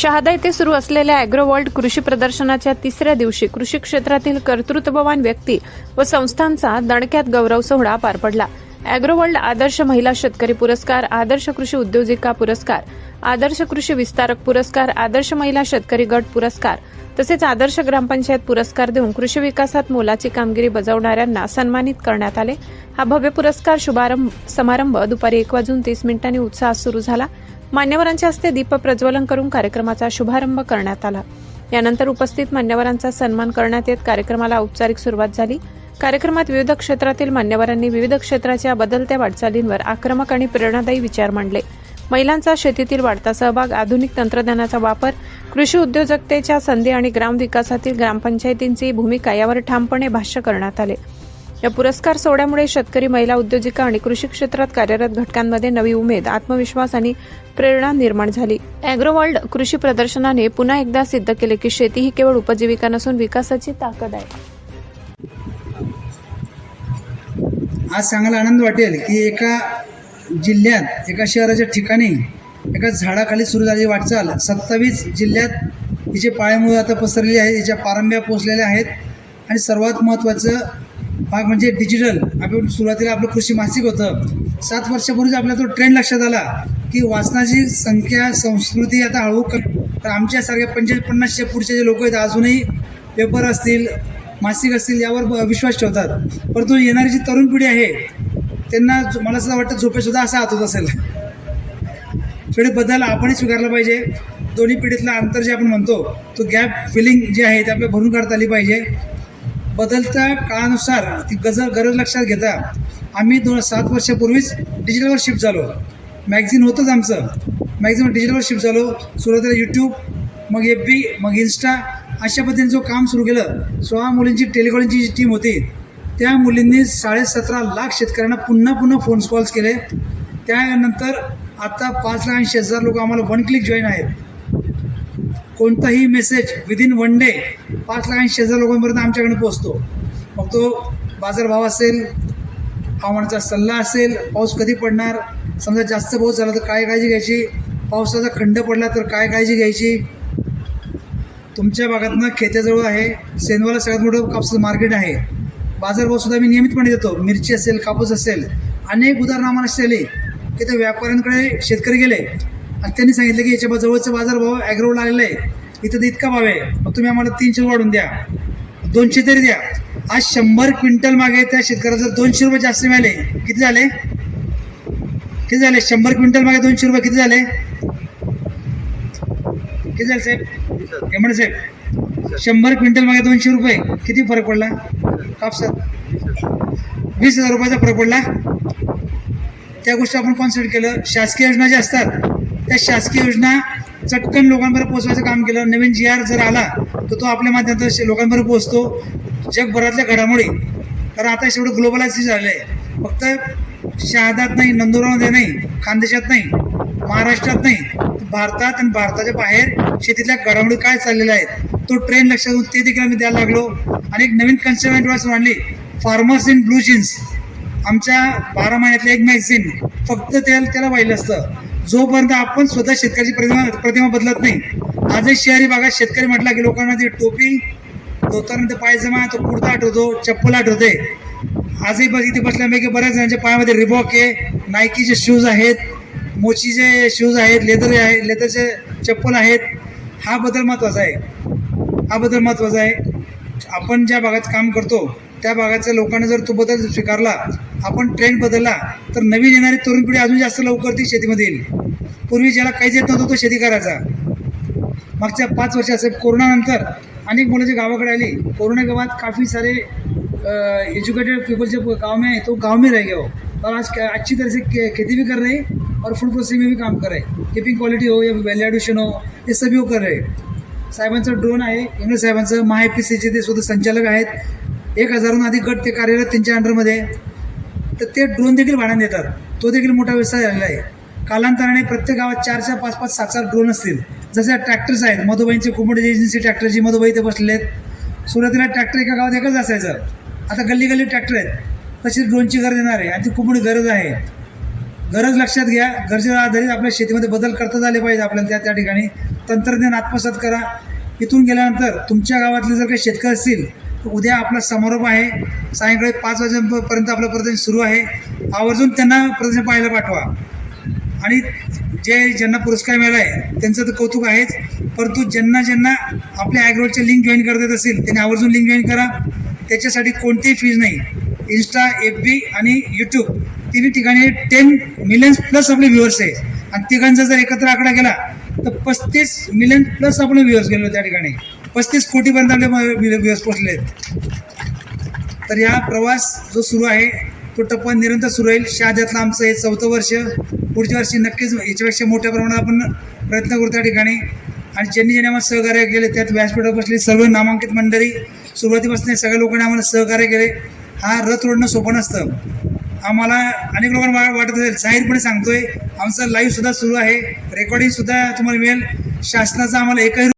शहादा येथे सुरू असलेल्या अॅग्रोवर्ल्ड कृषी प्रदर्शनाच्या तिसऱ्या दिवशी कृषी क्षेत्रातील कर्तृत्ववान व्यक्ती व संस्थांचा दणक्यात गौरव सोहळा पार पडला. अॅग्रोवर्ल्ड आदर्श महिला शेतकरी पुरस्कार आदर्श कृषी उद्योजिका पुरस्कार आदर्श कृषी विस्तारक पुरस्कार आदर्श महिला शेतकरी गट पुरस्कार तसेच आदर्श ग्रामपंचायत पुरस्कार देऊन कृषी विकासात मोलाची कामगिरी बजावणाऱ्यांना सन्मानित करण्यात आले. हा भव्य पुरस्कार शुभारंभ समारंभ दुपारी एक वाजून तीस मिनिटांनी उत्साहात सुरू झाला. मान्यवरांच्या हस्ते दीप प्रज्वलन करून कार्यक्रमाचा शुभारंभ करण्यात आला. यानंतर उपस्थित मान्यवरांचा सन्मान करण्यात येत कार्यक्रमाला औपचारिक सुरुवात झाली. कार्यक्रमात विविध क्षेत्रातील मान्यवरांनी विविध क्षेत्राच्या बदलत्या वाटचालींवर आक्रमक आणि प्रेरणादायी विचार मांडले. महिलांचा शेतीतील वाढता सहभाग आधुनिक तंत्रज्ञानाचा वापर कृषी उद्योजकतेच्या संधी आणि ग्रामविकासातील ग्रामपंचायतींची भूमिका यावर ठामपणे भाष्य करण्यात आले. या पुरस्कार सोहळ्यामुळे शेतकरी महिला उद्योजिका आणि कृषी क्षेत्रात कार्यरत घटकांमध्ये नवी उमेद आत्मविश्वास आणि प्रेरणा निर्माण झाली. अॅग्रोवर्ल्ड कृषी प्रदर्शनाने पुन्हा एकदा सिद्ध केले की शेती ही केवळ उपजीविका नसून विकासाची ताकद आहे. आज सांगायला आनंद वाटेल की एका जिल्ह्यात एका शहराच्या ठिकाणी एका झाडाखाली सुरू झालेली वाटचाल सत्तावीस जिल्ह्यात तिचे पाळेमुळे आता पसरलेली आहे हिच्या पारंब्या पोचलेल्या आहेत. आणि सर्वात महत्त्वाचं भाग म्हणजे डिजिटल आपण सुरुवातीला आपलं कृषी मासिक होतं. सात वर्षापूर्वीच आपल्याला तो ट्रेंड लक्षात आला की वाचनाची संख्या संस्कृती आता हळूहळू कमी. तर आमच्यासारख्या पंचेचाळीस पन्नासच्या पुढचे जे लोक आहेत अजूनही पेपर असतील मासिक असतील यावर ब- विश्वास ठेवतात. परंतु येणारी जी तरुण पिढी आहे त्यांना मला असं वाटतं झोपेसुद्धा असा हात होत असेल. थोडे बदल आपणही स्वीकारला पाहिजे. दोन्ही पिढीतलं अंतर जे आपण म्हणतो तो गॅप फिलिंग जे आहे ते आपल्या भरून काढता आली पाहिजे. बदलत्या काळानुसार ती गजर गरज लक्षात घेता आम्ही दोन सात वर्षापूर्वीच डिजिटलवर शिफ्ट झालो. मॅगझिन होतंच आमचं. मॅगझिन डिजिटलवर शिफ्ट झालो. सुरुवातीला यूट्यूब मग एफ बी मग इन्स्टा अशा पद्धतीने जो काम सुरू केलं सोळा मुलींची टेलिकॉलिंगची जी टीम होती त्या मुलींनी साडेसतरा लाख शेतकऱ्यांना पुन्हा पुन्हा फोन कॉल्स केले. त्यानंतर आता पाच लाख ऐंशी हजार लोक आम्हाला वन क्लिक जॉईन आहेत. कोणताही मेसेज विदिन वन डे पाच लाख ऐंशी हजार लोकांपर्यंत आमच्याकडे पोहोचतो. मग तो बाजारभाव असेल हवामानाचा सल्ला असेल पाऊस कधी पडणार समजा जास्त पाऊस झाला तर काय काळजी घ्यायची पावसाचा खंड पडला तर काय काळजी घ्यायची? तुमच्या भागातनं खेत्याजवळ आहे सेनवाला सगळ्यात मोठं कापसाचं मार्केट आहे. बाजारभावसुद्धा मी नियमितपणे देतो. मिरची असेल कापूस असेल अनेक उदाहरणं आम्हाला अशी की त्या व्यापाऱ्यांकडे शेतकरी गेले. आणि त्यांनी सांगितलं की याच्या जवळचा बाजारभाव ॲग्रोवर लागलेला आहे. इथं तर इतका भाव आहे. मग तुम्ही आम्हाला तीनशे वाढून द्या. दोनशे तरी द्या. आज शंभर क्विंटल मागे त्या शेतकऱ्याला जर दोनशे रुपये जास्त मिळाले. किती झाले? किती झाले? शंभर क्विंटल मागे दोनशे रुपये किती झाले? किती झाले साहेब? एमड साहेब शंभर क्विंटल मागे दोनशे रुपये. किती फरक पडला? कापसात वीस हजार रुपयाचा फरक पडला. त्या गोष्टी आपण कॉन्सन्ट्रेट केलं. शासकीय योजना ज्या असतात त्या शासकीय योजना चटकन लोकांपर्यंत पोहोचवायचं काम केलं. नवीन जी आर जर आला तर तो आपल्या माध्यमातून लोकांपर्यंत पोहोचतो. जगभरातल्या घडामोडी. कारण आता शेवटी ग्लोबलायझेशन झालं आहे फक्त शहादात नाही नंदुरबारमध्ये नाही खानदेशात नाही महाराष्ट्रात नाही. भारतात आणि भारताच्या बाहेर शेतीतल्या घडामोडी काय चाललेल्या आहेत तो ट्रेंड लक्षात घेऊन ते देखील आम्ही द्यायला लागलो. आणि एक नवीन कन्सेप्ट मांडली फार्मर्स इन ब्लू जीन्स आमच्या बारा महिन्यातलं एक मॅगझिन फक्त त्याला त्याला वाहिलं असतं. जोपर्यंत आपण स्वतः शेतकऱ्याची प्रतिमा प्रतिमा बदलत नाही आजही शहरी भागात शेतकरी म्हटला की लोकांना ती टोपी धोतानंतर पायजमा तो कुर्ता आठवतो चप्पल आठवते. आजही बघ इथे बसल्यापैकी बऱ्याच जणांच्या पायामध्ये रिबॉक आहे नायकीचे शूज आहेत मोचीचे शूज आहेत लेदर आहे लेदरचे चप्पल आहेत. हा बदल महत्त्वाचा आहे. हा बदल महत्त्वाचा आहे. आपण ज्या भागात काम करतो त्या भागाच्या लोकांना जर तो बदल स्वीकारला आपण ट्रेंड बदलला तर नवीन येणारी तरुण पिढी अजून जास्त लवकर ती शेतीमध्ये येईल. पूर्वी ज्याला काहीच येत नव्हतं तो शेती करायचा. मागच्या पाच वर्षात साहेब कोरोनानंतर अनेक मुलं जे गावाकडे आली कोरोना के बाद काफ़ी सारे एजुकेटेड पीपल जो गांव में है तो गांव में रह गए हो और आज अच्छी तरह से खेती भी कर रहे हैं और फूड प्रोसेसिंग में भी काम कर रहे. हैं कीपिंग क्वालिटी हो या वैल्यू एडिशन हो हे सभी वो कर रहे. साहेबांचं ड्रोन आहे इंग्रज साहेबांचं महा पी सीचे ते स्वतः संचालक आहेत. एक हजारहून अधिक गट ते कार्यरत त्यांच्या अंडरमध्ये तर ते ड्रोन देखील भाड्याने देतात. तो देखील मोठा व्यवसाय झालेला आहे. कालांतराने प्रत्येक गावात चार चार पाच पाच सात सात ड्रोन असतील. जसे ट्रॅक्टर्स आहेत मधुबाईंचे कुंबडी एजन्सी ट्रॅक्टर जी मधुबाई इथे बसले आहेत. सुरुवातीला ट्रॅक्टर एका गावात एकच असायचं. आता गल्ली गल्ली ट्रॅक्टर आहेत तशी ड्रोनची गरज येणार आहे. आणि ती खूप मोठी गरज आहे. गरज लक्षात घ्या. गरजेवर आधारित आपल्या शेतीमध्ये बदल करता झाले पाहिजे आपल्याला त्या त्या ठिकाणी. तंत्रज्ञान आत्मसात करा. इथून गेल्यानंतर तुमच्या गावातले जर काही शेतकरी असतील उद्या आपला समारोप आहे. सायंकाळी पाच वाजेपर्यंत आपलं प्रदर्शन सुरू आहे. आवर्जून त्यांना प्रदर्शन पाहायला पाठवा. आणि जे ज्यांना पुरस्कार मिळाला आहे त्यांचं तर कौतुक आहेच. परंतु ज्यांना ज्यांना आपल्या ॲग्रोवरचे लिंक जॉईन करता येत असेल त्यांनी आवर्जून लिंक जॉईन करा. त्याच्यासाठी कोणतीही फीज नाही. इन्स्टा एफ बी आणि यूट्यूब तिन्ही ठिकाणी टेन मिलियन्स प्लस आपले व्ह्युअर्स आहे आणि तिघांचा जर एकत्र आकडा गेला तर पस्तीस मिलियन प्लस आपले व्ह्युअर्स गेलो त्या ठिकाणी. पस्तीस कोटीपर्यंत आपले पोचले आहेत तर या प्रवास जो सुरू आहे तो टप्पा निरंतर सुरू राहील शहाद्यातलं आमचं हे चौथं वर्ष. पुढच्या वर्षी नक्कीच याच्यापेक्षा मोठ्या प्रमाणात आपण प्रयत्न करू त्या ठिकाणी. आणि ज्यांनी ज्यांनी आम्हाला सहकार्य केले त्यात व्यासपीठावर बसले सर्व नामांकित मंडळी सुरुवातीपासून सगळ्या लोकांनी आम्हाला सहकार्य केले. हा रथ ओढणं सोपं नसतं. आम्हाला अनेक लोकांना वाटत असेल जाहीरपणे सांगतोय आमचं लाईव्हसुद्धा सुरू आहे. रेकॉर्डिंगसुद्धा तुम्हाला मिळेल. शासनाचा आम्हाला एकही